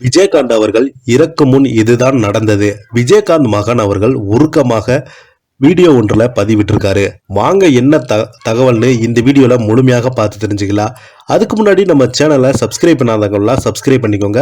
விஜயகாந்த் அவர்கள் இறக்கும் முன் இதுதான் நடந்தது. விஜயகாந்த் மகன் அவர்கள் உருக்கமாக வீடியோ ஒன்றில் பதிவிட்டிருக்காரு. வாங்க என்ன த தகவல்னு இந்த வீடியோவில் முழுமையாக பார்த்து தெரிஞ்சுக்கலாம். அதுக்கு முன்னாடி நம்ம சேனலை சப்ஸ்கிரைப் பண்ணாதவங்களாம் சப்ஸ்கிரைப் பண்ணிக்கோங்க.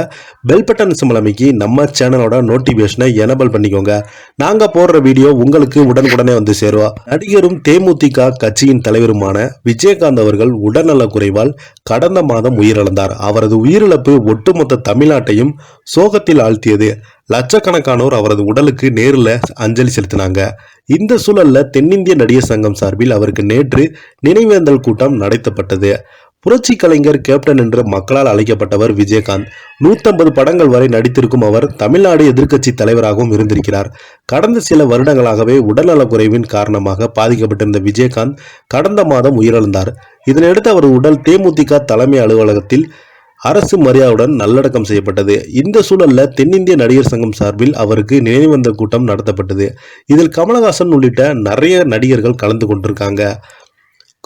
பெல் பட்டன் சிம்பிள் நம்ம சேனலோட நோட்டிஃபிகேஷனை எனபிள் பண்ணிக்கோங்க. நாங்கள் போடுற வீடியோ உங்களுக்கு உடனுக்குடனே வந்து சேருவா நடிகரும் தேமுதிக கட்சியின் தலைவருமான விஜயகாந்த் அவர்கள் உடல்நலக் குறைவால் கடந்த மாதம் உயிரிழந்தார். அவரது உயிரிழப்பு ஒட்டுமொத்த தமிழ்நாட்டையும் சோகத்தில் ஆழ்த்தியது. லட்சக்கணக்கானோர் அவரது உடலுக்கு நேரில் அஞ்சலி செலுத்தினாங்க. இந்த சூழல்ல தென்னிந்திய நடிகர் சங்கம் சார்பில் அவருக்கு நேற்று நினைவேந்தல் கூட்டம் நடத்தப்பட்டது. புரட்சி கலைஞர் கேப்டன் என்று மக்களால் அழைக்கப்பட்டவர் விஜயகாந்த். நூத்தம்பது படங்கள் வரை நடித்திருக்கும் அவர் தமிழ்நாடு எதிர்க்கட்சி தலைவராகவும் இருந்திருக்கிறார். கடந்த சில வருடங்களாகவே உடல்நலக் குறைவின் காரணமாக பாதிக்கப்பட்டிருந்த விஜயகாந்த் கடந்த மாதம் உயிரிழந்தார். இதனையடுத்து அவர் உடல் தேமுதிக தலைமை அலுவலகத்தில் அரசு மரியாதையுடன் நல்லடக்கம் செய்யப்பட்டது. இந்த சூழலில் தென்னிந்திய நடிகர் சங்கம் சார்பில் அவருக்கு நினைவந்த கூட்டம் நடத்தப்பட்டது. இதில் கமலஹாசன் உள்ளிட்ட நிறைய நடிகர்கள் கலந்து கொண்டிருக்காங்க.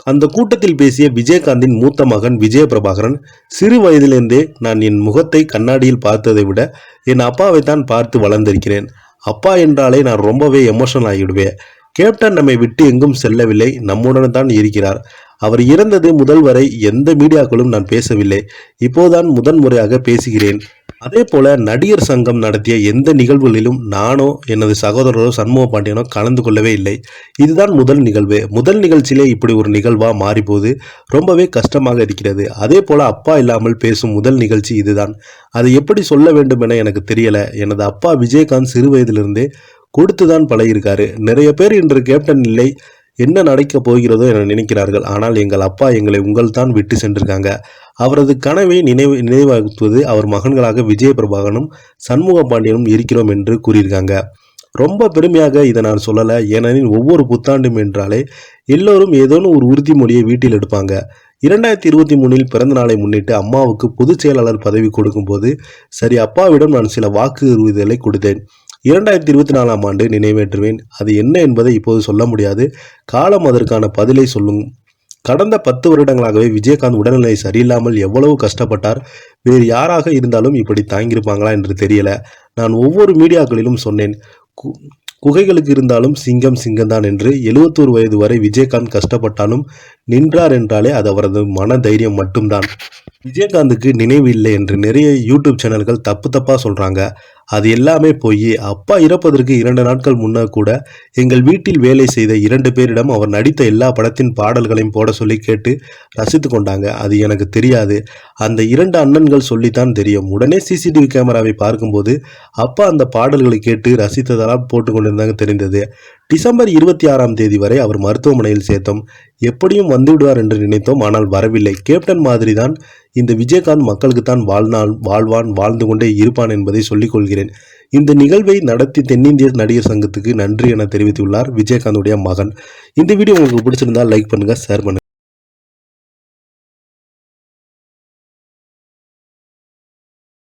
அந்த கூட்டத்தில் பேசிய விஜயகாந்தின் மூத்த மகன் விஜய பிரபாகரன் சிறு வயதிலிருந்தே நான் என் முகத்தை கண்ணாடியில் பார்த்ததை விட என் அப்பாவை தான் பார்த்து வளர்ந்திருக்கிறேன். அப்பா என்றாலே நான் ரொம்பவே எமோஷனல் ஆகிவிடுவேன். கேப்டன் நம்மை விட்டு எங்கும் செல்லவில்லை. நம்முடன் தான் இருக்கிறார். அவர் இறந்தது முதல் வரை எந்த மீடியாக்களும் நான் பேசவில்லை. இப்போதான் முதன் முறையாக பேசுகிறேன். அதே போல நடிகர் சங்கம் நடத்திய எந்த நிகழ்வுகளிலும் நானோ எனது சகோதரரோ சண்முக பாண்டியனோ கலந்து கொள்ளவே இல்லை. இதுதான் முதல் நிகழ்வு. முதல் நிகழ்ச்சியிலே இப்படி ஒரு நிகழ்வா மாறிப்போது ரொம்பவே கஷ்டமாக இருக்கிறது. அதே போல அப்பா இல்லாமல் பேசும் முதல் நிகழ்ச்சி இதுதான். அதை எப்படி சொல்ல வேண்டும் என எனக்கு தெரியல. எனது அப்பா விஜயகாந்த் சிறு வயதிலிருந்தே கொடுத்துதான் பழகியிருக்காரு. நிறைய பேர் இன்று கேப்டன் இல்லை. என்ன நடக்கப் போகிறதோ என நினைக்கிறார்கள். ஆனால் எங்கள் அப்பா எங்களை உங்கள் தான் விட்டு சென்றிருக்காங்க. அவரது கனவை நினைவு நினைவாக்குவது அவர் மகன்களாக விஜய பிரபாகனும் சண்முக பாண்டியனும் இருக்கிறோம் என்று கூறியிருக்காங்க. ரொம்ப பெருமையாக இதை நான் சொல்லலை. ஏனெனில் ஒவ்வொரு புத்தாண்டும் என்றாலே எல்லோரும் ஏதோனும் ஒரு உறுதிமொழியை வீட்டில் எடுப்பாங்க. இரண்டாயிரத்தி இருபத்தி மூணில் பிறந்த நாளை முன்னிட்டு அம்மாவுக்கு பொதுச் செயலாளர் பதவி கொடுக்கும்போது சரி அப்பாவிடம் நான் சில வாக்கு உறுதிகளை கொடுத்தேன். இரண்டாயிரத்தி இருபத்தி நாலாம் ஆண்டு நினைவேற்றுவேன். அது என்ன என்பதை இப்போது சொல்ல முடியாது. காலம் அதற்கான பதிலை சொல்லும். கடந்த பத்து வருடங்களாகவே விஜயகாந்த் உடல்நிலை சரியில்லாமல் எவ்வளவு கஷ்டப்பட்டார்? வேறு யாராக இருந்தாலும் இப்படி தாங்கியிருப்பாங்களா என்று தெரியல. நான் ஒவ்வொரு மீடியாக்களிலும் சொன்னேன். கு- குகைகளுக்கு இருந்தாலும் சிங்கம் சிங்கம்தான் என்று. எழுவத்தோரு வயது வரை விஜயகாந்த் கஷ்டப்பட்டாலும் நின்றார் என்றாலே அது அவரது மன தைரியம் மட்டும்தான். விஜயகாந்துக்கு நினைவு இல்லை என்று நிறைய யூடியூப் சேனல்கள் தப்பு தப்பாக சொல்கிறாங்க அது எல்லாமே போய் அப்பா இறப்பதற்கு இரண்டு நாட்கள் முன்னர் கூட எங்கள் வீட்டில் வேலை செய்த இரண்டு பேரிடம் அவர் நடித்த எல்லா படத்தின் பாடல்களையும் போட சொல்லி கேட்டு ரசித்து கொண்டாங்க. அது எனக்கு தெரியாது. அந்த இரண்டு அண்ணன்கள் சொல்லித்தான் தெரியும். உடனே சிசிடிவி கேமராவை பார்க்கும்போது அப்பா அந்த பாடல்களை கேட்டு ரசித்ததெல்லாம் போட்டு கொண்டிருந்தாங்க தெரிந்தது. டிசம்பர் இருபத்தி ஆறாம் தேதி வரை அவர் மருத்துவமனையில் சேர்த்தோம். எப்படியும் வந்துவிடுவார் என்று நினைத்தோம். ஆனால் வரவில்லை. கேப்டன் மாதிரி தான் இந்த விஜயகாந்த் மக்களுக்கு தான் வாழ்நாள் வாழ்வான் வாழ்ந்து கொண்டே இருப்பான் என்பதை சொல்லிக் கொள்கிறேன். இந்த நிகழ்வை நடத்தி தென்னிந்திய நடிகர் சங்கத்துக்கு நன்றி என தெரிவித்துள்ளார் விஜயகாந்துடைய மகன். இந்த வீடியோ உங்களுக்கு பிடிச்சிருந்தால் லைக் பண்ணுங்க ஷேர் பண்ணுங்கள்